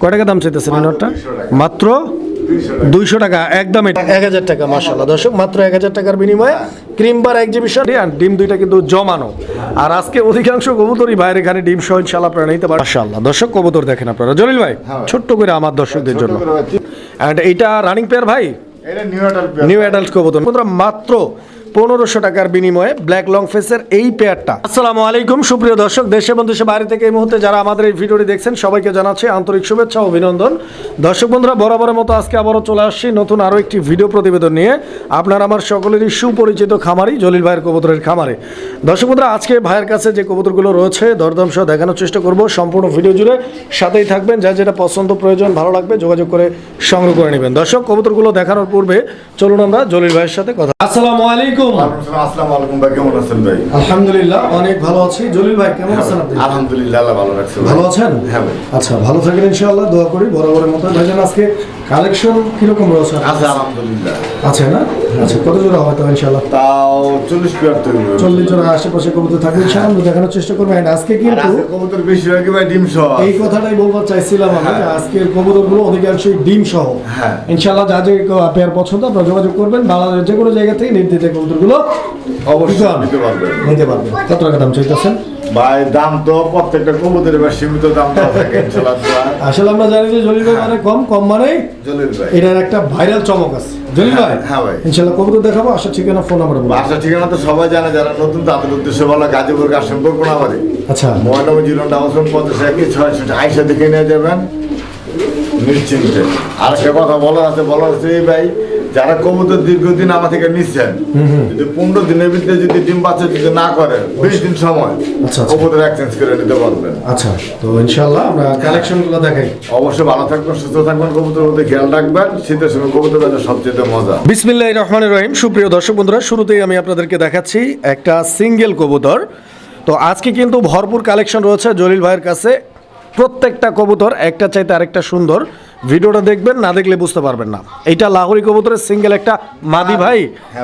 কয় টাকা দাম চাইতেছেন এই নটটা? মাত্র দুইশো টাকা একদম এটা। এক হাজার টাকা মাসাল্লাহ দর্শক মাত্র এক হাজার টাকার বিনিময়ে ক্রিম বার এক্সিবিশন ডিম দুইটা কিন্তু জমানো। আর আজকে অধিকাংশ কবুতরই বাইরে এখানে ডিম সহ ইনশাল্লাহ আপনারা নিতে পারেন। মাসাল্লাহ দর্শক কবুতর দেখেন আপনারা। জলিল ভাই ছোট্ট করে আমার দর্শকদের জন্য। অ্যান্ড এইটা রানিং পেয়ার ভাই? নিউ অ্যাডাল্ট নিউ কবুতর। মাত্র পনেরোশো টাকার বিনিময়ে ব্ল্যাক লং ফেসের এই পেয়ারটা। আসসালামু আলাইকুম, সুপ্রিয় দর্শক, দেশে এবং দেশে বাইরে থেকে এই মুহূর্তে যারা আমাদের এই ভিডিওটি দেখছেন, সবাইকে জানাচ্ছি আন্তরিক শুভেচ্ছা অভিনন্দন। দর্শক বন্ধুরা, বরাবরের মতো আজকে আবারও চলে আসছি নতুন আরও একটি ভিডিও প্রতিবেদন নিয়ে। আপনার আমার সকলেরই সুপরিচিত খামারি জলিল ভাইয়ের কবুতরের খামারে। দর্শক বন্ধুরা, আজকে ভাইয়ের কাছে যে কবুতরগুলো রয়েছে, দরদাম সহ দেখানোর চেষ্টা করব। সম্পূর্ণ ভিডিও জুড়ে সাথেই থাকবেন। যা যেটা পছন্দ প্রয়োজন, ভালো লাগবে, যোগাযোগ করে সংগ্রহ করে নেবেন। দর্শক, কবুতরগুলো দেখানোর পূর্বে চলুন আমরা জলিল ভাইয়ের সাথে কথা আসসালামু আলাইকুম। আসসালামু আলাইকুম ভাই কেমন আছেন ভাই? আলহামদুলিল্লাহ অনেক ভালো আছি। জলিল ভাই কেমন আছেন আপনি? আলহামদুলিল্লাহ আল্লাহ ভালো রাখছে ভালো আছেন? হ্যাঁ ভাই। আচ্ছা ভালো থাকেন ইনশাআল্লাহ দোয়া করি বরাবরের মতো। ভাইজান আজকে কালেকশন কীরকম রয়েছে আছে আলহামদুলিল্লাহ। আছে না? আচ্ছা কত জোড়া হয়তো ইনশাআল্লাহ? তাও চল্লিশ পেয়ার চল্লিশ জোড়া আশেপাশে কবুতর থাকবে। ইনশাআল্লাহ আমরা দেখানোর চেষ্টা করব। And আজকে আর কিন্তু আজকে কবুতর বেশিরভাগই ভাই? ডিম সহ এই কথাটাই বলবার চাইছিলাম আমি। যে আজকের কবুতরগুলো অধিকাংশই ডিম সহ। হ্যাঁ। ইনশাআল্লাহ যা যে পেয়ার পছন্দ আপনারা যোগাযোগ করবেন। বাংলাদেশের যে কোনো জায়গা থেকে নির্দিষ্ট কবুতরগুলো অবশ্যই নিতে নিতে পারবেন। নিতে পারবেন। কত টাকা দাম চাইতেছেন? ভাই দাম তো প্রত্যেকটা কবুতরের এবার সীমিত দাম দেওয়া থাকে আসলে আমরা জানি যে জলিল ভাই মানে কম কম মানে জলিল ভাই। এটার একটা ভাইরাল চমক আছে। জলিল ভাই হ্যাঁ ভাই। ইনশাআল্লাহ কবুতর দেখাবো আশা ঠিকানা ফোন নাম্বার বলব। বাসা ঠিকানা তো সবাই জানে যারা নতুন তাদের উদ্দেশ্যে বলা গাজীপুর কাশিমপুর কোনাবাড়ি। আচ্ছা। মোবাইল জিরো সেভেন পঞ্চাশ একই ছয় আইসা দেখে নিয়ে যাবেন। নিশ্চিন্তে। আর একটা কথা বলার আছে বলার আছে ভাই যারা কবুতর দীর্ঘদিন আমার থেকে নিচ্ছেন যদি পনেরো দিনের ভিতরে যদি ডিম বাচ্চা যদি না করে বিশ দিন সময় আচ্ছা, আচ্ছা। কবুতর এক্সচেঞ্জ করে নিতে পারবেন। আচ্ছা তো ইনশাআল্লাহ আমরা কালেকশনগুলো দেখাই। অবশ্যই ভালো থাকবেন সুস্থ থাকবেন কবুতর মধ্যে খেয়াল রাখবেন। শীতের সময় কবুতর বাজার সবচেয়ে মজা। বিসমিল্লাহ রহমান রহিম। সুপ্রিয় দর্শক বন্ধুরা শুরুতেই আমি আপনাদেরকে দেখাচ্ছি একটা সিঙ্গেল কবুতর। তো আজকে কিন্তু ভরপুর কালেকশন রয়েছে জলিল ভাইয়ের কাছে। প্রত্যেকটা কবুতর একটা চাইতে আরেকটা সুন্দর। ভিডিওটা দেখবেন না দেখলে বুঝতে পারবেন না। এটা লাহোরি কবুতরের সিঙ্গেল একটা মাদি ভাই?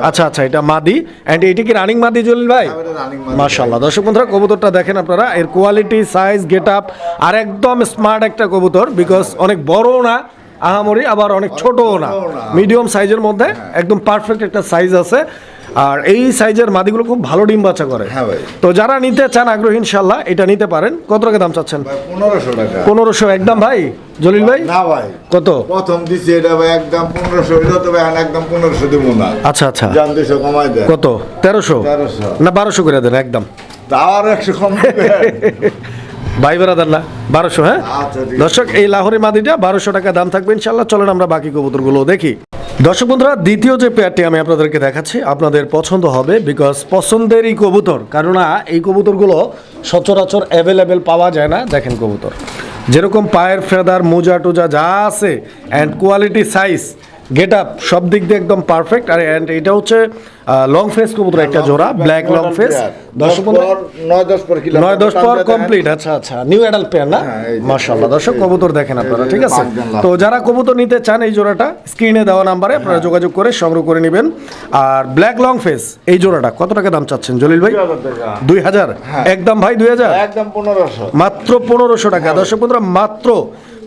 আচ্ছা আচ্ছা এটা মাদি। অ্যান্ড এটা কি রানিং মাদি জলিল ভাই? হ্যাঁ। মাশাল্লাহ দর্শক বন্ধুরা কবুতরটা দেখেন আপনারা। এর কোয়ালিটি সাইজ গেট আপ আর একদম স্মার্ট একটা কবুতর বিকজ অনেক বড়ও না আহামরি আবার অনেক ছোটও না। মিডিয়াম সাইজের মধ্যে একদম পারফেক্ট একটা সাইজ আছে। আর এই সাইজের মাদিগুলো খুব ভালো ডিম বাচ্চা করে। হ্যাঁ ভাই। তো যারা নিতে চান আগ্রহী ইনশাল্লাহ এটা নিতে পারেন। কত টাকা দাম চাচ্ছেন? পনেরোশো টাকা। পনেরোশো একদম ভাই? জলিল ভাই? না ভাই। কত? প্রথম দিছি এটা ভাই একদম পনেরোশো। এটা তো ভাই একদম পনেরোশো দিব না। আচ্ছা আচ্ছা। জান দুশো কমাই দেয় কত? তেরোশো? 1300 না বারোশো করে দেন একদম। তাও একশো কম। ভাই না বারোশো হ্যাঁ? আচ্ছা। দর্শক এই লাহোরি মাদিটা বারোশো টাকা দাম থাকবে ইনশাল্লাহ চলেন আমরা বাকি কবুতরগুলো দেখি। দর্শক বন্ধুরা, দ্বিতীয় যে পেয়ারটি আমি আপনাদেরকে দেখাচ্ছি, আপনাদের পছন্দ হবে বিকজ পছন্দের এই কবুতর। কেননা এই কবুতরগুলো সচরাচর অ্যাভেলেবেল পাওয়া যায় না। দেখেন কবুতর। যেরকম পায়ের ফেদার, মোজা টোজা যা আছে and quality size get up সব দিক দিয়ে একদম পারফেক্ট আর অ্যান্ড এটা হচ্ছে লং ফেস কবুতর একটা জোড়া ব্ল্যাক লং ফেস পর, নয় দশ পর নয় দশ পর কমপ্লিট আচ্ছা আচ্ছা নিউ অ্যাডাল্ট পেয়ার না? হ্যাঁ, মাশাআল্লাহ দর্শক কবুতর দেখেন আপনারা ঠিক আছে? তো যারা কবুতর নিতে চান এই জোড়াটা স্ক্রিনে দেওয়া নাম্বারে হ্যাঁ। আপনারা যোগাযোগ করে সংগ্রহ করে নেবেন। আর ব্ল্যাক লং ফেস এই জোড়াটা কত টাকা দাম চাচ্ছেন জলিল ভাই? দুই হাজার হ্যাঁ। একদম ভাই দুই হাজার? একদম পনেরোশো। মাত্র পনেরোশো টাকা। দর্শক বন্ধুরা মাত্র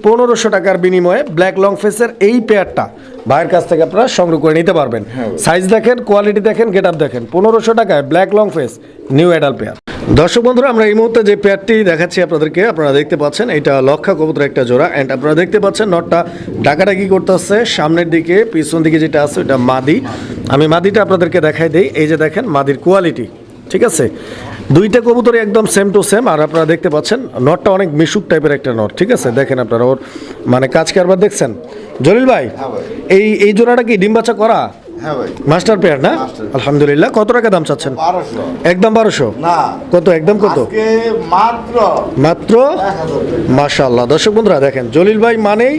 পনেরোশো টাকার বিনিময়ে ব্ল্যাক লং ফেসের এই পেয়ারটা ভাইয়ের কাছ থেকে আপনারা সংগ্রহ করে নিতে পারবেন। হ্যাঁ। সাইজ দেখেন কোয়ালিটি দেখেন গেট আপ দেখেন। পনেরোশো টাকায় black long face new adult pair দর্শক বন্ধুরা আমরা এই মুহূর্তে যে পেয়ারটি দেখাচ্ছি আপনাদেরকে আপনারা দেখতে পাচ্ছেন এটা লক্ষা কবুতর একটা জোড়া। অ্যান্ড আপনারা দেখতে পাচ্ছেন নটটা ডাকাডাকি করতেছে। সামনের দিকে পিছন দিকে যেটা আছে ওটা মাদি। আমি মাদিটা আপনাদেরকে দেখাই দিই। এই যে দেখেন মাদির কোয়ালিটি ঠিক আছে? দুইটা কবুতরই একদম সেম টু সেম আর আপনারা দেখতে পাচ্ছেন নটটা অনেক মিশুক টাইপের একটা নট ঠিক আছে? দেখেন আপনারা ওর মানে কাজ কারবার দেখছেন? জলিল ভাই হ্যাঁ ভাই। এই এই জোড়াটা কি ডিম বাচ্চা করা? হ্যাঁ ভাই। মাস্টার পেয়ার না? আলহামদুলিল্লাহ। কত টাকা দাম চাচ্ছেন? একদম বারোশো? না। কত? একদম কত? মাত্র মাত্র? মাশাল্লাহ দর্শক বন্ধুরা দেখেন জলিল ভাই মানেই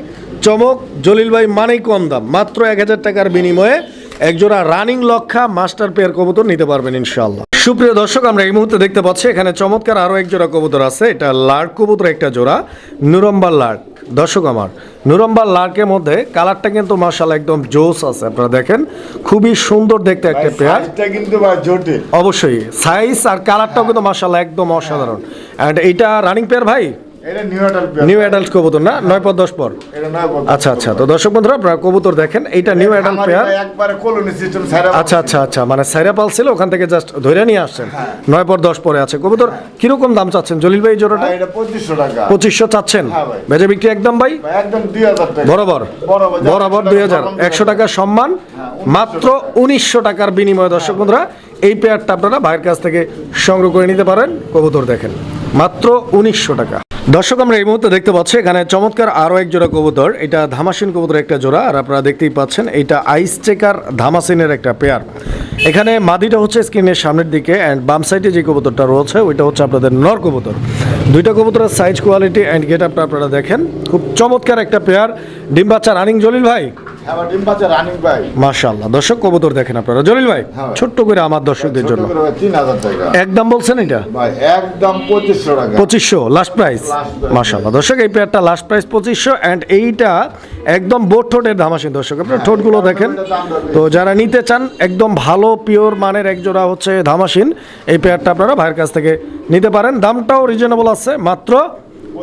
চমক জলিল ভাই মানেই কম দাম। মাত্র এক হাজার টাকার বিনিময়ে একজোড়া রানিং লক্ষা মাস্টার পেয়ার কবুতর নিতে পারবেন ইনশাল্লাহ সুপ্রিয় দর্শক আমরা এই মুহূর্তে দেখতে পাচ্ছি এখানে চমৎকার আরও এক জোড়া কবুতর আছে। এটা লার্ক কবুতর একটা জোড়া নুরম্বার লার্ক। দর্শক আমার নুরম্বার লার্কের মধ্যে কালারটা কিন্তু মার্শাল একদম জোস আছে আপনারা দেখেন। খুবই সুন্দর দেখতে একটা পেয়ার কিন্তু অবশ্যই সাইজ আর কালারটাও কিন্তু মার্শাল একদম অসাধারণ। অ্যান্ড এইটা রানিং পেয়ার ভাই? এটা নিউ অ্যাডাল্ট কবুতর না? নয় পর দশ পর। আচ্ছা আচ্ছা। তো দর্শক বন্ধুরা আপনারা কবুতর দেখেন। এইটা নিউ অ্যাডাল্ট পেয়ার। আচ্ছা আচ্ছা আচ্ছা। মানে সাইরা পাল ছিল ওখান থেকে জাস্ট ধরে নিয়ে আসছেন। নয় পর দশ পরে আছে। কবুতর কীরকম দাম চাচ্ছেন? জলিল ভাই এই জোড়াটা? পঁচিশশো টাকা। পঁচিশশো চাচ্ছেন? হ্যাঁ ভাই। বেজে বিক্রি একদম ভাই? ভাই, একদম দুই হাজার বরাবর। বরাবর বরাবর দুই হাজার। একশো টাকার সম্মান মাত্র উনিশশো টাকার বিনিময়ে দর্শক বন্ধুরা এই পেয়ারটা আপনারা ভাইয়ের কাছ থেকে সংগ্রহ করে নিতে পারেন। কবুতর দেখেন। মাত্র উনিশশো টাকা। দর্শক, আমরা এই মুহূর্তে দেখতে পাচ্ছি এখানে চমৎকার আরও এক জোড়া কবুতর। এটা ধামাসিন কবুতর একটা জোড়া, আর আপনারা দেখতেই পাচ্ছেন এটা আইস চেকার ধামাসিনের একটা পেয়ার এখানে মাদিটা হচ্ছে স্ক্রিনের সামনের দিকে অ্যান্ড বাম সাইডে যে কবুতরটা রয়েছে, ওইটা হচ্ছে আপনাদের নর কবুতর। দুইটা কবুতরের সাইজ কোয়ালিটি অ্যান্ড গেট আপটা আপনারা দেখেন। খুব চমৎকার একটা পেয়ার ডিম বাচ্চা রানিং জলিল ভাই? হ্যাঁ ভাই, ডিম পাচ্ছে রানিং ভাই। মাশাআল্লাহ। দর্শক কবুতর দেখেন আপনারা। জলিল ভাই হ্যাঁ। ছোট্ট করে আমার দর্শকদের জন্য। একদম বলছেন এটা? একদম পঁচিশশো টাকা। পঁচিশশো লাস্ট প্রাইস Last মাশাআল্লাহ। দর্শক এই পেয়ারটা লাস্ট প্রাইস পঁচিশশো অ্যান্ড এইটা একদম বোট ঠোঁটের ধামাসিন দর্শক। আপনার ঠোঁটগুলো দেখেন। তো যারা নিতে চান একদম ভালো পিওর মানের একজোড়া হচ্ছে ধামাসিন। এই পেয়ারটা আপনারা ভাইয়ের কাছ থেকে নিতে পারেন। দামটাও রিজনেবল আছে মাত্র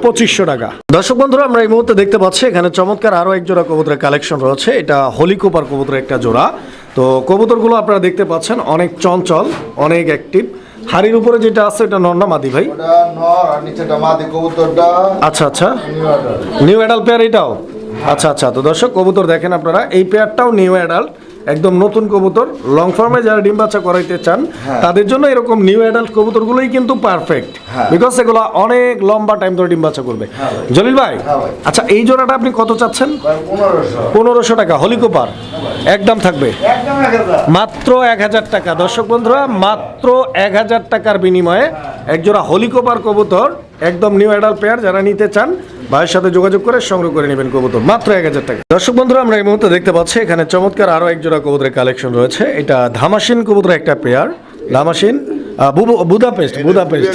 পঁচিশশো টাকা। দর্শক বন্ধুরা আমরা এই মুহূর্তে দেখতে পাচ্ছি এখানে চমৎকার আরও এক জোড়া কবুতরের কালেকশন রয়েছে। এটা হলিকোপার কবুতরের একটা জোড়া। তো কবুতরগুলো আপনারা দেখতে পাচ্ছেন অনেক চঞ্চল অনেক অ্যাক্টিভ হাড়ির উপরে যেটা আছে এটা ভাই? নর নিচেটা মাদি কবুতরটা। আচ্ছা আচ্ছা। নিউ অ্যাডাল্ট পেয়ার এটাও? আচ্ছা আচ্ছা। তো দর্শক কবুতর দেখেন আপনারা এই পেয়ারটাও নিউ অ্যাডাল্ট একদম নতুন কবুতর লং ফার্মে যারা ডিম বাচ্চা করাইতে চান তাদের জন্য এরকম নিউ অ্যাডাল্ট কবুতরগুলোই কিন্তু পারফেক্ট হ্যাঁ। বিকজ এগুলো অনেক লম্বা টাইম ধরে ডিম বাচ্চা করবে। জলিল ভাই হ্যাঁ আচ্ছা এই জোড়াটা আপনি কত চাচ্ছেন? পনেরোশো। টাকা হলিকোপার একদম থাকবে। মাত্র এক হাজার টাকা। দর্শক বন্ধুরা মাত্র এক হাজার টাকার বিনিময়ে একজোড়া হলিকোপার কবুতর একদম নিউ অ্যাডাল পেয়ার যারা নিতে চান ভাইয়ের সাথে যোগাযোগ করে সংগ্রহ করে নেবেন কবুতর, মাত্র এক হাজার টাকা। দর্শক বন্ধুরা, আমরা এই মুহূর্তে দেখতে পাচ্ছি, এখানে চমৎকার আরও একজোড়া কবুতরের কালেকশন রয়েছে। এটা ধামাসিন কবুতরের একটা পেয়ার ধামাসিন বুদাপেস্ট বুদাপেস্ট।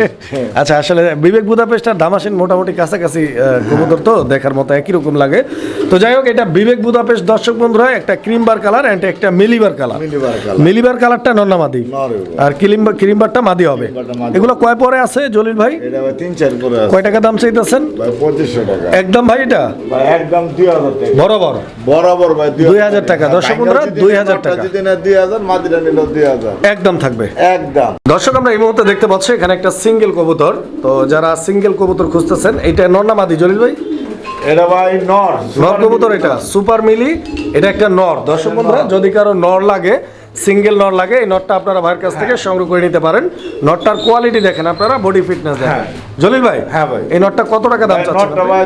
আচ্ছা আসলে বিবেক বুদাপেস্ট আর দামাসিন মোটামুটি কাছাকাছি কবুতর তো দেখার মতো একই রকম লাগে। তো যাই হোক এটা বিবেক বুদাপেস্ট। দর্শক বন্ধুরা একটা ক্রিমবার কালার অ্যান্ড একটা মিলিবার কালার। মিলিবার কালারটা নন্না মাদি আর ক্রিমবার ক্রিমবারটা মাদি হবে। এগুলো কয় পরে আছে জলিল ভাই? তিন চার কয় টাকা দাম চাইতেছেন? পঁচিশশো টাকা। একদম ভাই এটা? একদম দুই হাজার টাকা। বরাবর। বরাবর ভাই দুই হাজার টাকা। দর্শক বন্ধুরা, দুই হাজার টাকা। যদি না দুই হাজার মাদিরা নিল দুই হাজার। একদম থাকবে। একদম। দর্শক আমরা এই মুহূর্তে দেখতে পাচ্ছি এখানে একটা সিঙ্গেল কবুতর। তো যারা সিঙ্গেল কবুতর খুঁজতেছেন এটা নন্না মাদি জলিল ভাই? এটা ভাই নর নর কবুতর এটা সুপার মিলি এটা একটা নর। দর্শক বন্ধুরা যদি কারও নর লাগে সিঙ্গেল নর লাগে এই নটটা আপনারা ভাইয়ের কাছ থেকে সংগ্রহ করে নিতে পারেন। নটটার কোয়ালিটি দেখেন আপনারা বডি ফিটনেস দেখেন। হ্যাঁ। জলিল ভাই হ্যাঁ ভাই। এই নটটা কত টাকা দাম চাচ্ছেন নটটা ভাই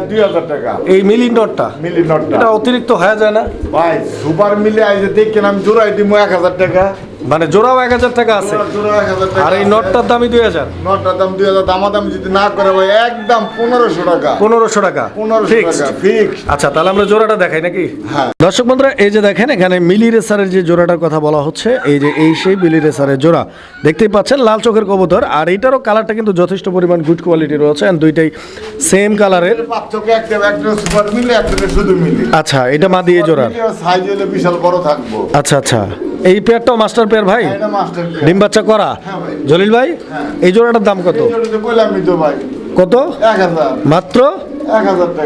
টাকা। এই মিলি নটটা মিলি নটটা এটা অতিরিক্ত হয়ে যায় না? ভাই সুপার মিলে আইছে দেখেন আমি জোড়াই এক হাজার টাকা। মানে জোড়াও এক হাজার টাকা আছে। জোড়া- জোড়া আর এই নটটার দামই দুই হাজার। নটটার দাম দুই হাজার দামাদামি যদি না করে ভাই একদম পনেরোশো টাকা। পনেরোশো টাকা। পনেরোশো। টাকা ফিক্স আচ্ছা তাহলে আমরা জোড়াটা দেখাই নাকি? হ্যাঁ। দর্শক বন্ধুরা এই যে দেখেন এখানে মিলি রেসারের যে জোড়াটার কথা বলা হচ্ছে এই যে এই সেই মিলি রেসারের জোড়া। দেখতেই পাচ্ছেন লাল চোখের কবুতর আর এইটারও কালারটা কিন্তু যথেষ্ট পরিমাণ গুড কোয়ালিটি রয়েছে and দুইটাই সেম কালারের। আচ্ছা এটা মা দিয়ে জোড়ার। সাইজ হলে বিশাল বড় থাকব। আচ্ছা আচ্ছা। এই পেয়ারটাও মাস্টার পেয়ার ভাই? ডিম বাচ্চা করা? হ্যাঁ জলিল ভাই? এই জোড়াটার দাম কত? কত? মাত্র?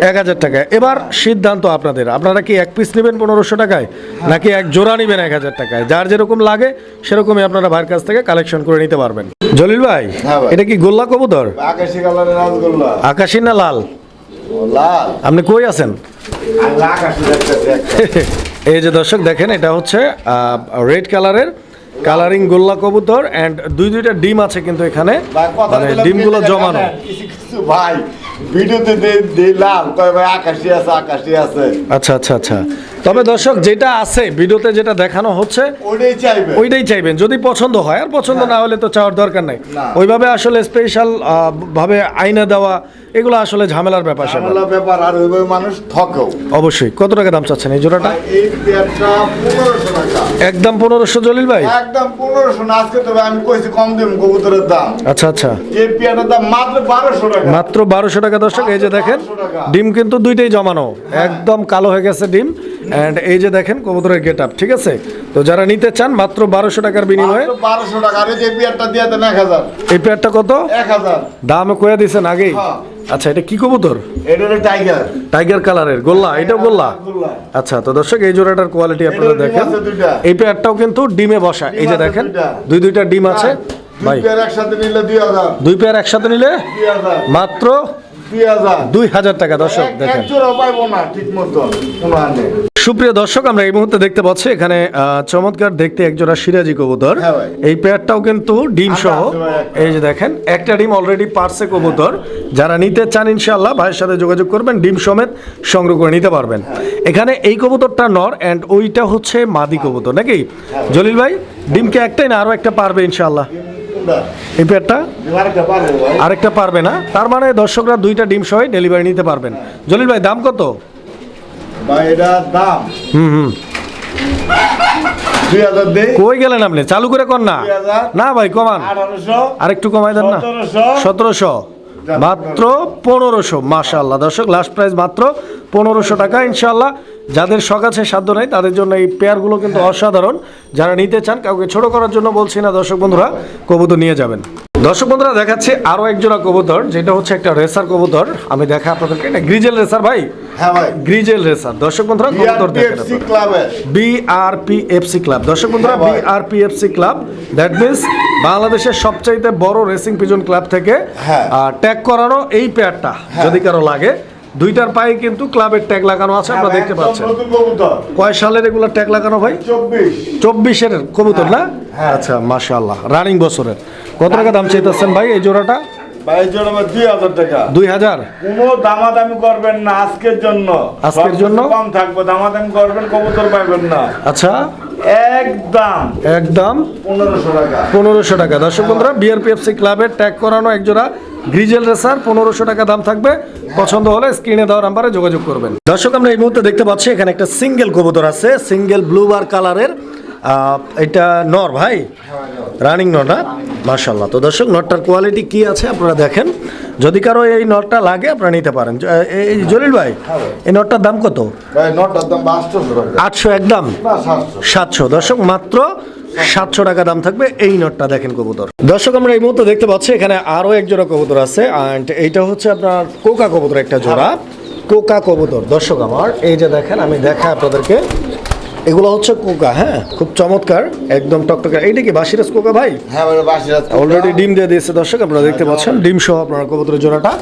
এক হাজার টাকা। এবার সিদ্ধান্ত আপনাদের। আপনারা কি এক পিস নেবেন পনেরোশো টাকায়? নাকি এক জোড়া নেবেন এক হাজার টাকায়? যার যেরকম লাগে সেরকমই আপনারা ভাইয়ের কাছ থেকে কালেকশন করে নিতে পারবেন। জলিল ভাই হ্যাঁ এটা কি গোল্লা কবুতর? আকাশি না লাল? লাল। আপনি কই আছেন? এই যে দর্শক দেখেন এটা হচ্ছে রেড কালারের কালারিং গোল্লা কবুতর অ্যান্ড দুই দুইটা ডিম আছে কিন্তু এখানে। মানে ডিমগুলো জমানো। ভাই। ভিডিওতে দে- দে কয় ভাই আকাশি আছে আকাশি আছে। আচ্ছা আচ্ছা আচ্ছা। তবে দর্শক যেটা আছে ভিডিওতে যেটা দেখানো হচ্ছে ওইটাই চাইবে ওইটাই চাইবেন। যদি পছন্দ হয় আর পছন্দ না। হলে তো চাওয়ার দরকার নাই। ওইভাবে আসলে স্পেশাল ভাবে আইনা দেওয়া এগুলো আসলে ঝামেলার ব্যাপার স্যাপার। ঝামেলা ব্যাপার আর ওইভাবে মানুষ ঠকেও। অবশ্যই। কত টাকা দাম চাচ্ছেন এই জোড়াটা? এই পেয়ারটা পনেরোশো টাকা। একদম পনেরোশো জলিল ভাই? একদম পনেরোশো না আজকে তবে আমি কইছি কম দিন কবুতরের দাম। আচ্ছা আচ্ছা। এই পেয়ারটার দাম মাত্র বারোশো টাকা। মাত্র বারোশো টাকা দর্শক এই যে দেখেন ডিম কিন্তু দুইটাই জমানো। একদম কালো হয়ে গেছে ডিম। অ্যান্ড এই যে দেখেন কবুতরের গেট আপ ঠিক আছে? তো যারা নিতে চান মাত্র বারোশো টাকার বিনিময়ে বারোশো টাকা। আর এই পেয়ারটা দিয়ে দেন এক হাজার। এই পেয়ারটা কত? এক হাজার। দাম কয়ে দিছেন আগেই? হ্যাঁ। আচ্ছা এটা কি কবুতর? এটা টাইগার টাইগার কালারের গোল্লা এটাও গোল্লা। আচ্ছা তো দর্শক এই জোড়াটার কোয়ালিটি আপনারা দেখেন। এই পেয়ারটাও কিন্তু ডিমে বসা এই যে দেখেন দুই দুইটা ডিম আছে। দুই ভাই পেয়ার একসাথে নিলে দুই পেয়ার একসাথে নিলে মাত্র দুই হাজার। টাকা দর্শক দেখেন। সুপ্রিয় দর্শক আমরা এই মুহূর্তে দেখতে পাচ্ছি এখানে চমৎকার দেখতে একজোড়া সিরাজি কবুতর। হ্যাঁ এই পেয়ারটাও কিন্তু ডিম সহ। এই যে দেখেন একটা ডিম অলরেডি পারছে কবুতর। যারা নিতে চান ইনশাআল্লাহ ভাইয়ের সাথে যোগাযোগ করবেন ডিম সমেত সংগ্রহ করে নিতে পারবেন। এখানে এই কবুতরটা নর অ্যান্ড ওইটা হচ্ছে মাদি কবুতর নাকি? জলিল ভাই ডিমকে একটাই না আরও একটা পারবে ইনশাআল্লাহ? কোনটা? এই পেয়ারটা? আরেকটা পারবে না? তার মানে দর্শকরা দুইটা ডিম সহ ডেলিভারি নিতে পারবেন। জলিল ভাই দাম কত? ভাই এটার দাম। হুম হুম। দুই হাজার দেই। কই গেলেন আপনি? চালু করে কর না। না ভাই কমান। আঠারোশো। আরেকটু কমাই দেন না। সতেরোশো। মাত্র পনেরোশো মাশাল্লাহ দর্শক লাস্ট প্রাইস মাত্র পনেরোশো টাকা ইনশাল্লাহ যাদের শখ আছে সাধ্য নাই তাদের জন্য এই পেয়ারগুলো কিন্তু অসাধারণ। যারা নিতে চান কাউকে ছোট করার জন্য বলছি না দর্শক বন্ধুরা কবুতর নিয়ে যাবেন। দর্শক বন্ধুরা দেখাচ্ছি আরও একজোড়া কবুতর যেটা হচ্ছে একটা রেসার কবুতর। আমি দেখা আপনাদেরকে এটা গ্রিজেল রেসার ভাই? হ্যাঁ ভাই। Grizzle racer. দর্শক বন্ধুরা কবুতর দেখেন বিআরপিএফসি ক্লাব। দর্শক বন্ধুরা হ্যাঁ। BRPFC club. দ্যাট মিন্স বাংলাদেশের সবচাইতে বড় রেসিং পিজন ক্লাব থেকে হ্যাঁ। ট্যাগ করানো এই পেয়ারটা যদি কারও লাগে। দুইটার পায়ে কিন্তু ক্লাবের ট্যাগ লাগানো আছে হ্যাঁ আপনারা দেখতে পাচ্ছেন। কয় সালের এগুলো ট্যাগ লাগানো ভাই? চব্বিশ। চব্বিশের কবুতর না? হ্যাঁ। আচ্ছা মাশাআল্লাহ রানিং বছরের। কত টাকা দাম চাইতেছেন ভাই এই জোড়াটা? জোড়া দুই হাজার কোনো দামাদামি করবেন না আজকের জন্য। আজকের জন্য? কম থাকবে দামাদামি করবেন কবুতর পাইবেন না। আচ্ছা। একদম। একদম। পনেরোশো টাকা। পনেরোশো টাকা। দর্শক বন্ধুরা বিআরপিএফসি ক্লাবের ট্যাগ করানো একজোড়া গ্রিজেল রেসার পনেরোশো টাকা দাম থাকবে। পছন্দ হলে স্ক্রিনে দেওয়ার নাম্বারে যোগাযোগ করবেন। দর্শক আমরা এই মুহূর্তে দেখতে পাচ্ছি এখানে একটা সিঙ্গেল কবুতর আছে সিঙ্গেল ব্লু বার কালারের এটা নর ভাই? রানিং নর না? মার্শাল্লাহ তো দর্শক নটটার কোয়ালিটি কি আছে আপনারা দেখেন। যদি কারও এই নটটা লাগে আপনারা নিতে পারেন। এই জলিল ভাই এই নটটার দাম কত? ভাই দাম আটশো একদম? সাতশো। দর্শক মাত্র সাতশো টাকা দাম থাকবে এই নটটা দেখেন কবুতর। দর্শক আমরা এই মুহূর্তে দেখতে পাচ্ছি এখানে আরও এক জোড়া কবুতর আছে অ্যান্ড এইটা হচ্ছে আপনার কোকা কবুতর একটা জোড়া। কোকা কবুতর। দর্শক আমার এই যে দেখেন আমি দেখাই আপনাদেরকে। এগুলো হচ্ছে কোকা হ্যাঁ খুব চমৎকার একদম টকটকে। এইটা কি বাসিরাজ কোকা ভাই? হ্যাঁ অলরেডি ডিম দিয়ে দিয়েছে দর্শক আপনারা দেখতে পাচ্ছেন ডিম সহ আপনারা কবুতরের জোড়াটা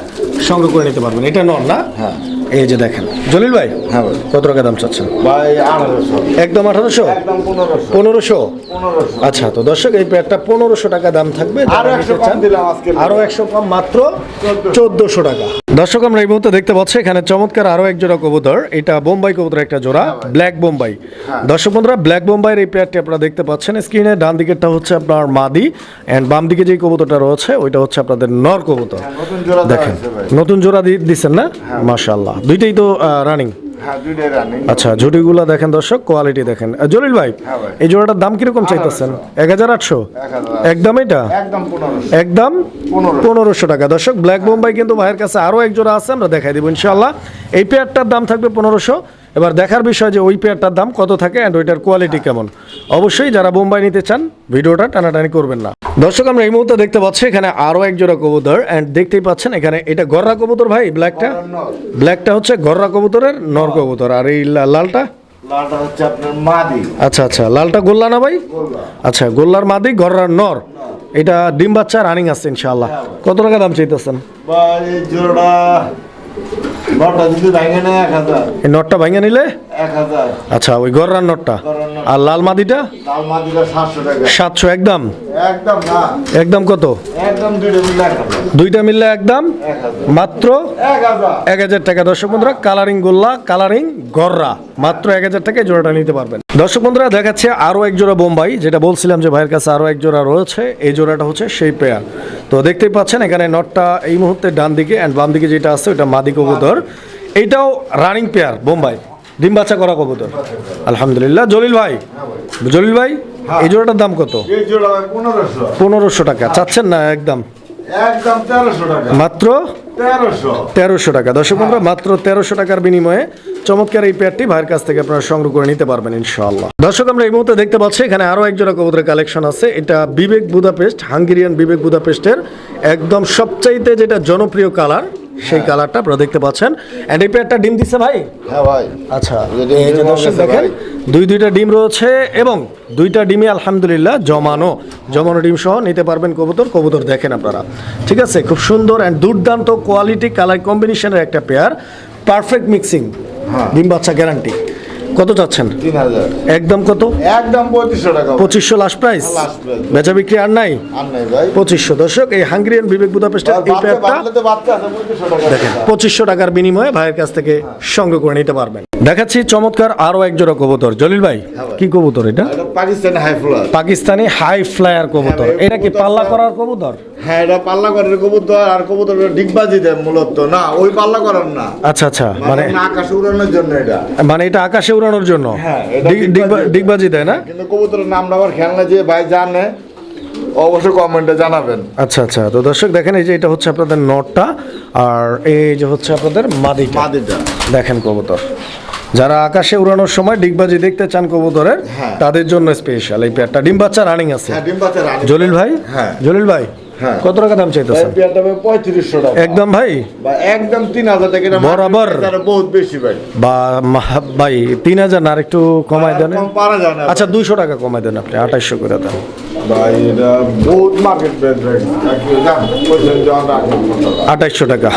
সংগ্রহ করে নিতে পারবেন। এটা নন না? হ্যাঁ। এই যে দেখেন। জলিল ভাই হ্যাঁ কত টাকা দাম চাচ্ছেন? ভাই একদম আঠারোশো? পনেরোশো। আচ্ছা তো দর্শক এই প্যাডটা পনেরোশো টাকা দাম থাকবে। আরও একশো কম মাত্র চোদ্দশো। টাকা। দর্শক আমরা এই মুহূর্তে দেখতে পাচ্ছি এখানে চমৎকার আরও এক জোড়া কবুতর। এটা বোম্বাই কবুতর একটা জোড়া ব্ল্যাক বোম্বাই। দর্শক বন্ধুরা ব্ল্যাক বোম্বাইয়ের এই পেয়ারটি আপনারা দেখতে পাচ্ছেন। স্ক্রিনে ডান দিকেরটা হচ্ছে আপনার মাদি এন্ড বাম দিকে যে কবুতরটা রয়েছে ওইটা হচ্ছে আপনাদের নর কবুতর। দেখেন দেখেন নতুন জোড়া দি- দিচ্ছেন না? মাশাল্লাহ দুইটাই তো রানিং হ্যাঁ আচ্ছা ঝুটিগুলা দেখেন দর্শক কোয়ালিটি দেখেন। জলিল ভাই হ্যাঁ এই জোড়াটার দাম কীরকম চাইতেছেন? এক হাজার আটশো? একদম এটা? একদম। পনেরোশো। টাকা। দর্শক ব্ল্যাক বোম্বাই কিন্তু ভাইয়ের কাছে আরও এক জোড়া আছে আমরা দেখাই দিব ইনশাল্লাহ এই পেয়ারটার দাম থাকবে পনেরোশো। এবার দেখার বিষয় যে ওই পেয়ারটার দাম কত থাকে অ্যান্ড ওইটার কোয়ালিটি কেমন? অবশ্যই যারা বোম্বাই নিতে চান ভিডিওটা টানাটানি করবেন না। দর্শক আমরা এই মুহূর্তে দেখতে পাচ্ছি এখানে আরও এক জোড়া কবুতর অ্যান্ড দেখতেই পাচ্ছেন এখানে এটা গররা কবুতর ভাই ব্ল্যাকটা ব্ল্যাকটা হচ্ছে গররা কবুতরের নর কবুতর। আর এই লালটা? আচ্ছা আচ্ছা লালটা গোল্লা না ভাই? আচ্ছা গোল্লার মাদি গররার নর। এটা ডিম বাচ্চা রানিং আছে ইনশাআল্লাহ। কত টাকা দাম চাইতেছেন? নটটা ভাঙে নিলে? আচ্ছা ওই গররার নটটা? আর লাল মাদিটা? সাতশো একদম? একদম কত? দুইটা মিললে একদম? মাত্র? এক হাজার। এক হাজার টাকা। দর্শক বন্ধুরা কালারিং গোল্লা কালারিং গররা। মাত্র এক হাজার টাকায় জোড়াটা নিতে পারবেন। দর্শক বন্ধুরা দেখাচ্ছে আরও এক জোড়া বোম্বাই যেটা বলছিলাম যে ভাইয়ের কাছে আরও এক জোড়া রয়েছে। এই জোড়াটা হচ্ছে সেই পেয়ার তো দেখতেই পাচ্ছেন এখানে নটটা এই মুহূর্তে ডান দিকে অ্যান্ড বাম দিকে যেটা আছে ওটা মাদি কবুতর। এইটাও রানিং পেয়ার বোম্বাই। ডিম বাচ্চা করা কবুতর। আলহামদুলিল্লাহ। জলিল ভাই জলিল ভাই এই জোড়াটার দাম কত? পনেরোশো টাকা। চাচ্ছেন না একদম? একদম তেরোশো টাকা। মাত্র? তেরোশো। তেরোশো টাকা। দর্শক বন্ধুরা মাত্র তেরোশো টাকার বিনিময়ে চমৎকার এই প্যাডটি ভাইয়ের কাছ থেকে আপনারা সংগ্রহ করে নিতে পারবেন ইনশাআল্লাহ। দর্শক আমরা এই মুহূর্তে দেখতে পাচ্ছি এখানে আরও একজোড়া কবুতরের কালেকশন আছে। এটা বিবেক বুদাপেস্ট হাঙ্গেরিয়ান বিবেক বুদাপেস্টের একদম সবচাইতে যেটা জনপ্রিয় কালার। সেই কালারটা আপনারা দেখতে পাচ্ছেন। অ্যান্ড এই পেয়ারটা ডিম দিচ্ছে ভাই? হ্যাঁ ভাই। আচ্ছা এই যে দর্শক দেখেন দুই দুইটা ডিম রয়েছে এবং দুইটা ডিমে আলহামদুলিল্লাহ জমানো। জমানো ডিম সহ নিতে পারবেন কবুতর কবুতর দেখেন আপনারা। ঠিক আছে খুব সুন্দর অ্যান্ড দুর্দান্ত কোয়ালিটি কালার কম্বিনেশনের একটা পেয়ার পারফেক্ট মিক্সিং হ্যাঁ। ডিম বাচ্চা গ্যারান্টি কত চাচ্ছেন? একদম কত? একদম পঁচিশশো টাকা পঁচিশশো লাস্ট প্রাইস Last বেচা বিক্রি আর নাই? পঁচিশশো। দর্শক এই হাঙ্গেরিয়ান বিবেক বুদাপেস্টের এই দেখেন পঁচিশশো টাকার বিনিময়ে ভাইয়ের কাছ থেকে সংগ্রহ করে নিতে পারবেন। দেখাচ্ছি চমৎকার আরও এক জোড়া কবুতর। জলিল ভাই। কি কবুতর এটা? Pakistani high flyer Pakistani high flyer কবুতর। হ্যাঁ এটা কি পাল্লা করার কবুতর? হ্যাঁ এটা পাল্লা করার কবুতর আর কবুতর ডিগবাজি দেয় মূলত। না ওই পাল্লা করার না। আচ্ছা আচ্ছা মানে মানে আকাশে উড়ানোর জন্য এটা। মানে এটা আকাশে উড়ানোর জন্য? হ্যাঁ, ডিগবাজি। দেয়। না? কিন্তু কবুতরের নামটা আবার খেলনা যে ভাই জানে অবশ্যই কমেন্টে জানাবেন। আচ্ছা আচ্ছা তো দর্শক দেখেন এই যে এটা হচ্ছে আপনাদের নটটা আর এই যে হচ্ছে আপনাদের মাদিটা। মাদিটা। দেখেন কবুতর। যারা আকাশে উড়ানোর সময় ডিগবাজি দেখতে চান কবুতরের হ্যাঁ। তাদের জন্য স্পেশাল এই পেয়ারটা ডিম বাচ্চা রানিং আছে। হ্যাঁ জলিল ভাই? হ্যাঁ। জলিল ভাই হ্যাঁ। কত টাকা দাম চাইতেছেন? পঁয়ত্রিশশো টাকা। একদম ভাই? একদম তিন হাজার টাকা। বরাবর। বহুত বেশি ভাই। বা ভাই তিন হাজার না আর একটু কমাই দেন। আচ্ছা দুইশো টাকা কমাই দেন আপনি আঠাইশশো করে দেন। ভাই এটা বহুত মার্কেট আঠাইশশো টাকা।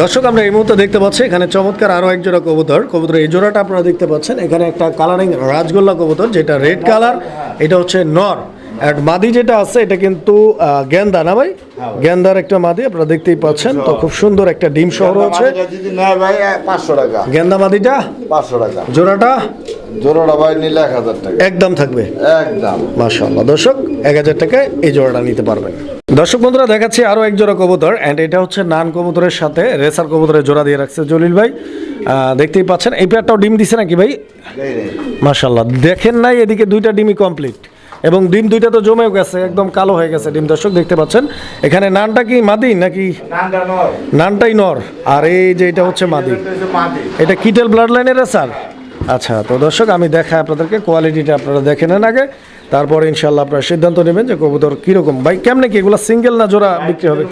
দর্শক, আমরা এই মুহূর্তে দেখতে পাচ্ছি, এখানে চমৎকার আরও এক জোড়া কবুতর। কবুতর এই জোড়াটা আপনারা দেখতে পাচ্ছেন। এখানে একটা কালারিং রাজগোল্লা কবুতর, যেটা রেড কালার এটা হচ্ছে নর। আর মাদি যেটা আছে এটা কিন্তু গেন্দা না ভাই? গেন্দার একটা মাদি আপনারা দেখতেই পাচ্ছেন। তো খুব সুন্দর একটা ডিম শহর আছে গেন্দা মাদিটা? পাঁচশো টাকা। জোড়াটা? জোড়াটা ভাই নিলে এক হাজার টাকা। একদম থাকবে। একদম। মাশাআল্লাহ। দর্শক এক হাজার টাকায় এই জোড়াটা নিতে পারবেন। দর্শক বন্ধুরা দেখাচ্ছি আরও এক জোড়া কবুতর অ্যান্ড এটা হচ্ছে নান কবুতরের সাথে রেসার কবুতরের জোড়া দিয়ে রাখছে জলিল ভাই। দেখতেই পাচ্ছেন এই পেয়ারটাও ডিম দিছে নাকি ভাই। দেখেন নাই এদিকে দুইটা ডিমই কমপ্লিট এবং ডিম দুইটা তো জমেও গেছে একদম কালো হয়ে গেছে ডিম দর্শক দেখতে পাচ্ছেন। এখানে নানটা কি মাদি নাকি? নানটাই নর। আর এই যে এটা হচ্ছে মাদি। এটা কিটেল ব্লাড লাইনের রেসার আচ্ছা তো দর্শক আমি দেখাই আপনাদেরকে কোয়ালিটিটা আপনারা দেখে নেন আগে। তারপরে ইনশাল্লাহ আপনারা সিদ্ধান্ত নেবেন যে কবুতর কীরকম। ভাই কেমনে কি এগুলো সিঙ্গেল না জোড়া বিক্রি হবে?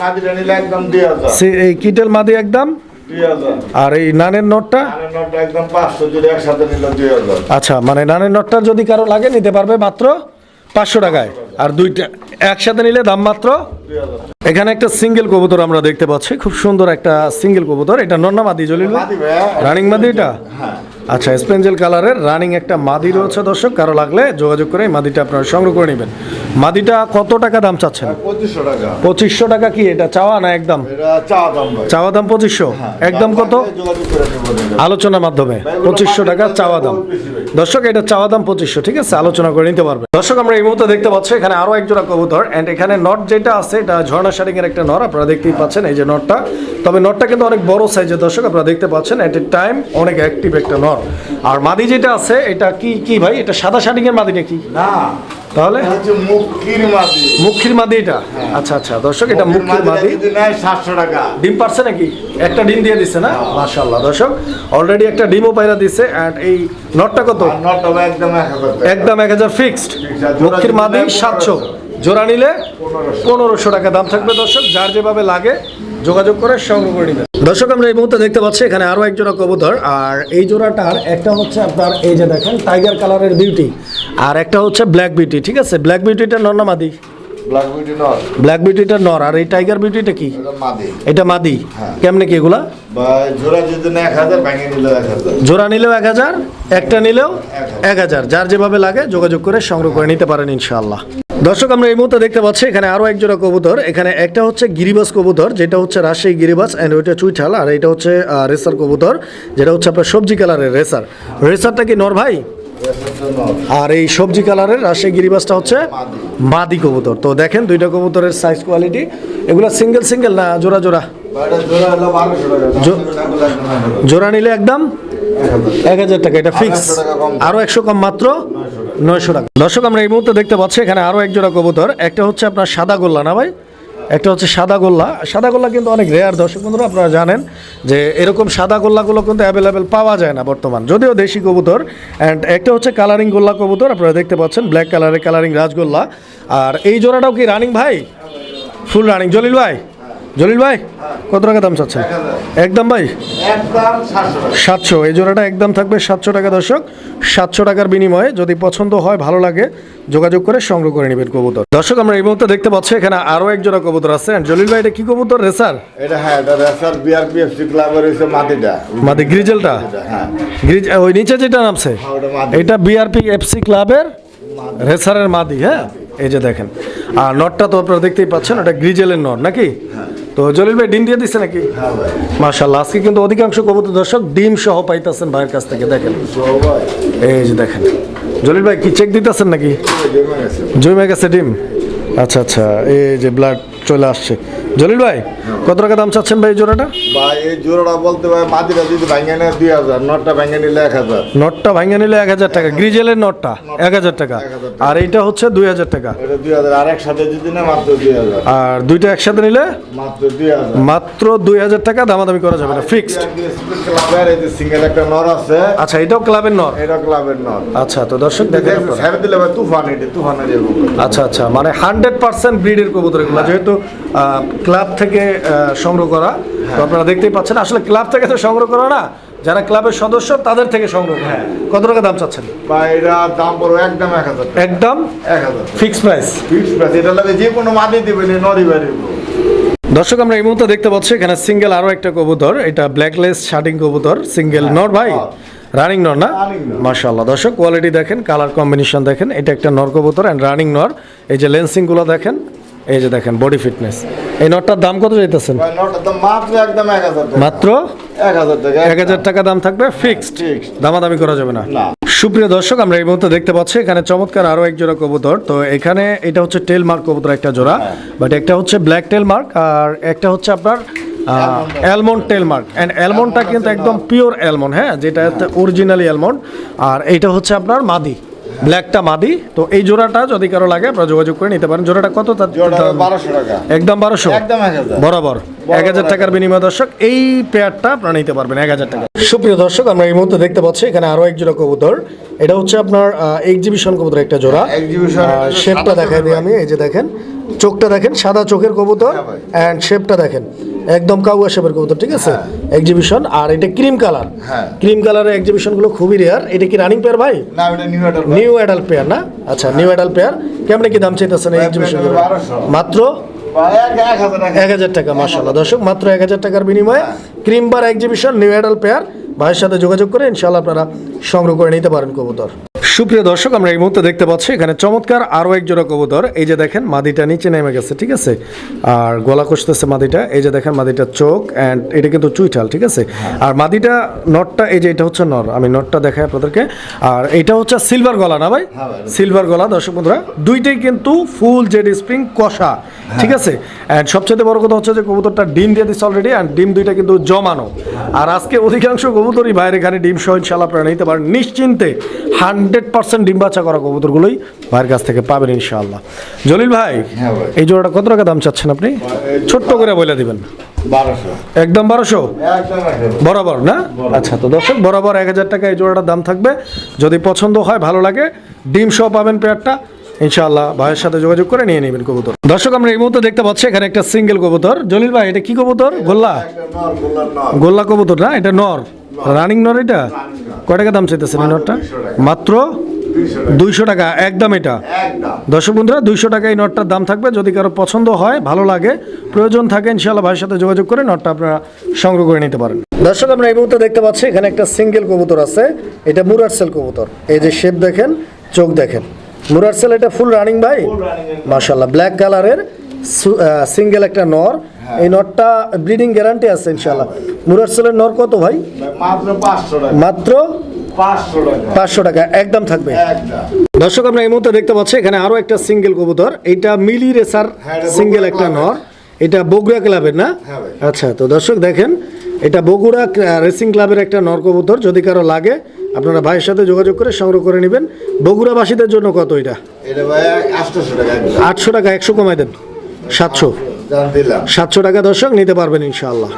এই কিটেল মাদি একদম? আর এই নানের নটটা? একদম পাঁচশো যদি একসাথে নিলে দুই হাজার। আচ্ছা মানে নানের নটটা যদি কারও লাগে নিতে পারবে মাত্র পাঁচশো টাকায়। আর দুইটা একসাথে নিলে দাম মাত্র এখানে একটা সিঙ্গেল কবুতর আমরা দেখতে পাচ্ছি। খুব সুন্দর একটা সিঙ্গেল কবুতর। এটা নন্না মাদি জলিল রানিং মাদি এটা? হ্যাঁ। আচ্ছা স্পেঞ্জেল কালারের রানিং একটা মাদি রয়েছে দর্শক। কারও লাগলে যোগাযোগ করে এই মাদিটা আপনারা সংগ্রহ করে নেবেন। মাদিটা কত টাকা দাম চাচ্ছেন? পঁচিশশো টাকা। পঁচিশশো টাকা কি এটা চাওয়া না একদম? চাওয়া দাম পঁচিশশো? একদম কত। আলোচনার মাধ্যমে। পঁচিশশো টাকা চাওয়া দাম। দর্শক এটা চাওয়া দাম পঁচিশশো ঠিক আছে? আলোচনা করে নিতে পারবে। দর্শক আমরা এই মুহূর্তে দেখতে পাচ্ছি এখানে আরও এক জোড়া কবুতর। অ্যান্ড এখানে নট যেটা আছে এটা ঝর্ণা শারিং এর একটা নর। আপনারা দেখতেই পাচ্ছেন এই যে নটটা। তবে নটটা কিন্তু অনেক বড় সাইজের দর্শক আপনারা দেখতে পাচ্ছেন এট এ টাইম অনেক অ্যাক্টিভ একটা নর। আর মাদি যেটা আছে এটা কি কি ভাই? এটা সাদা শারিং এর মাদি নাকি? না। তাহলে? মুখির মাদি। মুখির মাদি এটা? আচ্ছা আচ্ছা দর্শক এটা মুখির মাদি। সাতশো টাকা। ডিম পারছে নাকি? একটা ডিম দিয়ে দিছে না? মাশাআল্লাহ দর্শক অলরেডি একটা ডিমও পাইরা দিছে এন্ড এই নটটা কত? একদম এক হাজার ফিক্সড জোড়া মাদি সাতশো। জোড়া নিলে। পনেরোশো টাকা দাম থাকবে দর্শক যার যেভাবে লাগে যোগাযোগ করে সংগ্রহ করে নেবেন। দর্শক আমরা এই মুহূর্তে দেখতে পাচ্ছি এখানে আরও এক জোড়া কবুতর আর এই জোড়াটার একটা হচ্ছে আপনার এই যে দেখেন টাইগার কালারের বিউটি আর একটা হচ্ছে ব্ল্যাক বিউটি ঠিক আছে? ব্ল্যাক বিউটিটা নর ব্ল্যাক বিউটি নয় ব্ল্যাক বিউটিটা নর আর এই টাইগার বিউটিটা কি? এটা মাদি। এটা মাদি। হ্যাঁ। কেমনে কি এগুলা? জোড়া যদি নেয় এক হাজার ভেঙে নিলে এক হাজার। জোড়া নিলেও এক হাজার একটা নিলেও এক হাজার। যার যেভাবে লাগে যোগাযোগ করে সংগ্রহ করে নিতে পারেন ইনশাআল্লাহ। দর্শক, আমরা এই মুহূর্তে দেখতে পাচ্ছি এখানে আরও একজোড়া কবুতর। এখানে একটা হচ্ছে গিরিবাস কবুতর, যেটা হচ্ছে রাজশাহী গিরিবাস অ্যান্ড ওইটা চুইঠাল, আর এটা হচ্ছে রেসার কবুতর, যেটা হচ্ছে আপনার সবজি কালারের রেসার। রেসারটা কি নর ভাই? আর এই সবজি কালারের রাজশাহী গিরিবাসটা হচ্ছে মাদি কবুতর। তো দেখেন, দুইটা কবুতরের সাইজ কোয়ালিটি এগুলা সিঙ্গেল সিঙ্গেল না জোড়া জোড়া? জোড়া নিলে একদম এক হাজার টাকা। এটা ফিক্স 100 টাকা কম। আরও একশো কম মাত্র নয়শো টাকা। দর্শক, আমরা এই মুহূর্তে দেখতে পাচ্ছি, এখানে আরও এক জোড়া কবুতর। একটা হচ্ছে আপনার সাদা গোল্লা, না ভাই? একটা হচ্ছে সাদা গোল্লা। সাদা গোল্লা কিন্তু অনেক রেয়ার দর্শক বন্ধুরা, আপনারা জানেন যে এরকম সাদা গোল্লাগুলো কিন্তু অ্যাভেলেবেল পাওয়া যায় না বর্তমান। যদিও দেশি কবুতর অ্যান্ড একটা হচ্ছে কালারিং গোল্লা কবুতর, আপনারা দেখতে পাচ্ছেন ব্ল্যাক কালারের কালারিং রাজগোল্লা। আর এই জোড়াটাও কি রানিং ভাই? ফুল রানিং জলিল ভাই? জলিল ভাই কত টাকা দাম চাচ্ছেন? একদম ভাই? সাতশো এই জোড়াটা একদম থাকবে সাতশো টাকা দর্শক। সাতশো টাকার বিনিময়ে যদি পছন্দ হয় ভালো লাগে যোগাযোগ করে সংগ্রহ করে নেবেন কবুতর। দর্শক আমরা এই মুহূর্তে দেখতে পাচ্ছি এখানে আরও এক জোড়া কবুতর আছে। জলিল ভাই এটা কি কবুতর রেসার এটা হ্যাঁ এটা রেসার বিআরপিএফসি ক্লাবের হইছে মাটিটা। মাদি গ্রিজেলটা? হ্যাঁ। গ্রিজ ওই নিচে যেটা নামছে? হ্যাঁ। এটা বিআরপি এফসি ক্লাবের রেসারের মাদি হ্যাঁ? এই যে দেখেন। আর নটটা তো আপনারা দেখতেই পাচ্ছেন ওটা গ্রিজেলের নট নাকি? তো জলিল ভাই ডিম দিয়ে দিচ্ছে নাকি? মার্শাল ভাই। আজকে কিন্তু অধিকাংশ কবুতর দর্শক ডিম সহ পাইতেছেন ভাইয়ের কাছ থেকে দেখেন। এই যে দেখেন। জলিল ভাই কি চেক দিতেছেন নাকি? জমে গেছে। ডিম? আচ্ছা আচ্ছা এই যে ব্লাড চলে আসছে। জলিল ভাই কত টাকা দাম চাচ্ছেন ভাই জোড়াটা? বা এই জোড়াটা বলতে ভাই মাটিটা যদি ভাঙে নেয় দুই হাজার নটটা ভেঙে নিলে এক হাজার। নটটা ভাঙে নিলে এক হাজার টাকা গ্রিজেলের নটটা এক হাজার টাকা। আর এইটা হচ্ছে দুই হাজার টাকা। এটা দুই হাজার আর একসাথে যদি না মাত্র দুই হাজার। আর দুইটা একসাথে নিলে মাত্র দুই হাজার। মাত্র দুই হাজার টাকা দামাদামি করা যাবে না ফিক্সড। সিঙ্গেল একটা নর আছে আচ্ছা এটাও ক্লাবের নর? এটা ক্লাবের নর। আচ্ছা তো দর্শক দেখেন। ছেড়ে দিলে ভাই তুফান এটি তুফানের আচ্ছা আচ্ছা মানে হান্ড্রেড পার্সেন্ট ব্রিডের কবুতর এগুলো যেহেতু ক্লাব থেকে সংগ্রহ করা। তো আপনারা দেখতেই পাচ্ছেন আসলে ক্লাব থেকে তো সংগ্রহ করা না। যারা ক্লাবের সদস্য তাদের থেকে সংগ্রহ করা। কত টাকা দাম চাচ্ছেন? এটা দাম পড়বে একদম এক হাজার। একদম? এক হাজার ফিক্সড প্রাইস? Fix price. এটা লাগে যে কোনো মাদি দিবে নরি বাড়ি দর্শক আমরা এই মুহূর্তে দেখতে পাচ্ছি এখানে সিঙ্গেল আরও একটা কবুতর। এটা ব্ল্যাকলেস শার্টিং কবুতর সিঙ্গেল নর ভাই? রানিং নর না। মাশাআল্লাহ। দর্শক কোয়ালিটি দেখেন কালার কম্বিনেশন দেখেন। এটা একটা নর কবুতর এন্ড রানিং নর। এই যে লেন্সিংগুলো দেখেন এই যে দেখেন বডি ফিটনেস এই নটটার দাম কত তো মাত্র এক হাজার টাকা। দাম থাকবে ফিক্সড। দামাদামি করা যাবে না। সুপ্রিয় দর্শক আমরা এই মুহূর্তে দেখতে পাচ্ছি এখানে চমৎকার আরও এক জোড়া কবুতর। তো এখানে এটা হচ্ছে টেল মার্ক কবুতর একটা জোড়া বাট একটা হচ্ছে ব্ল্যাক টেল মার্ক আর একটা হচ্ছে আপনার অ্যালমন্ড টেল মার্ক অ্যান্ড অ্যালমন্ডটা কিন্তু একদম পিওর অ্যালমন্ড হ্যাঁ যেটা হচ্ছে অরিজিনালি অ্যালমন্ড আর এইটা হচ্ছে আপনার মাদি। ব্ল্যাকটা মাদি। তো এই জোড়াটা যদি কারও লাগে আপনারা যোগাযোগ করে নিতে পারেন। জোড়াটা কত তার? বারোশো টাকা। একদম বারোশো। একদম বরাবর। এক হাজার টাকার বিনিময় দর্শক এই পেয়ারটা আপনারা নিতে পারবেন এক হাজার টাকা। সুপ্রিয় দর্শক আমরা এই মুহূর্তে দেখতে পাচ্ছি এখানে আরও এক জোড়া কবুতর। এটা হচ্ছে আপনার এক্সিবিশন কবুতর একটা জোড়া। শেপটা সাদা দেখাই দিই আমি এই যে দেখেন চোখটা দেখেন সাদা চোখের কবুতর হ্যাঁ অ্যান্ড শেপটা দেখেন। একদম কাউয়া শেপের কবুতর ঠিক আছে? এক্সিবিশন আর এটা ক্রিম কালার হ্যাঁ। ক্রিম কালারের এক্সিবিশনগুলো খুবই রেয়ার এটা কি রানিং পেয়ার ভাই? না নিউ অ্যাডাল্ট পেয়ার না? আচ্ছা নিউ অ্যাডাল্ট পেয়ার কেমনে কি দাম চাইতেছেন এই এক্সিবিশন। মাত্র? এক হাজার টাকা। মাসাল্লাহ দর্শক মাত্র এক হাজার টাকার বিনিময়ে cream bar exhibition new adult pair ভাইয়ের সাথে যোগাযোগ করে ইনশাল্লাহ আপনারা সংগ্রহ করে নিতে পারেন কবুতর। সুপ্রিয় দর্শক আমরা এই মুহূর্তে দেখতে পাচ্ছি এখানে চমৎকার আরও এক জোড়া কবুতর। এই যে দেখেন মাদিটা নিচে নেমে গেছে ঠিক আছে? আর গলা কষতেছে মাদিটা এই যে দেখেন মাদিটা চোখ অ্যান্ড এটা কিন্তু চুইঠাল ঠিক আছে? আর মাদিটা নটটা এই যে এটা হচ্ছে নর আমি নটটা দেখাই আপনাদেরকে। আর এটা হচ্ছে সিলভার গলা না ভাই? সিলভার গলা দর্শক বন্ধুরা দুইটাই কিন্তু ফুল জেড স্প্রিং কষা ঠিক আছে? অ্যান্ড সবচেয়ে বড় কথা হচ্ছে যে কবুতরটা ডিম দিয়ে দিচ্ছে অলরেডি অ্যান্ড ডিম দুইটা কিন্তু জমানো। আর আজকে অধিকাংশ কবুতরই বাইরে এখানে ডিম সহ ইনশাল্লাহ আপনারা নিতে পারেন। নিশ্চিন্তে হান্ড্রেড পার্সেন্ট ডিম বাচ্চা করা কবুতরগুলোই ভাইয়ের কাছ থেকে পাবেন ইনশাআল্লাহ। জলিল ভাই হ্যাঁ এই জোড়াটা কত টাকা দাম চাচ্ছেন আপনি? ছোট্ট করে বলে দিবেন। একদম বারোশো? বরাবর না? আচ্ছা তো দর্শক বরাবর এক হাজার টাকা এই জোড়াটার দাম থাকবে। যদি পছন্দ হয় ভালো লাগে ডিম সহ পাবেন পেয়ারটা। ইনশাআল্লাহ ভাইয়ের সাথে যোগাযোগ করে নিয়ে নেবেন কবুতর। দর্শক, আমরা এই মুহূর্তে দেখতে পাচ্ছি এখানে একটা সিঙ্গেল কবুতর। জলিল ভাই, এটা কি কবুতর? গোল্লা? গোল্লা কবুতর না? এটা নর। রানিং নর এটা? কয় টাকা দাম চাইতেছেন নরটা? মাত্র দুইশো টাকা, একদম এটা। দর্শক বন্ধুরা, দুইশো টাকা এই নটটার দাম থাকবে। যদি কারও পছন্দ হয়, ভালো লাগে, প্রয়োজন থাকে, ইনশাআল্লাহ ভাইয়ের সাথে যোগাযোগ করে নটটা আপনারা সংগ্রহ করে নিতে পারেন। দর্শক, আমরা এই মুহূর্তে দেখতে পাচ্ছি এখানে একটা সিঙ্গেল কবুতর আছে। এটা মুরার সেল কবুতর। এই যে শেপ দেখেন, চোখ দেখেন। মুরার সেল এটা ফুল রানিং ভাই? মাশাল্লাহ ব্ল্যাক কালারের সিঙ্গেল একটা নর। এই নটটা ব্রিডিং গ্যারান্টি আছে ইনশাআল্লাহ। মুরার সেলের নর কত ভাই? মাত্র পাঁচশো টাকা। একদম থাকবে। দর্শক আমরা এই মুহূর্তে দেখতে পাচ্ছি এখানে আরও একটা সিঙ্গেল কবুতর। এটা মিলি রেসার হ্যাঁ, সিঙ্গেল একটা নর। এটা বগুড়া ক্লাবের না? হ্যাঁ আচ্ছা তো দর্শক দেখেন এটা বগুড়া রেসিং ক্লাবের একটা নর কবুতর যদি কারও লাগে আপনারা ভাইয়ের সাথে যোগাযোগ করে সংগ্রহ করে নেবেন। বগুড়াবাসীদের জন্য কত এটা? আটশো টাকা একশো কমাই দেন। সাতশো। সাতশো টাকা দর্শক নিতে পারবেন ইনশাআল্লাহ।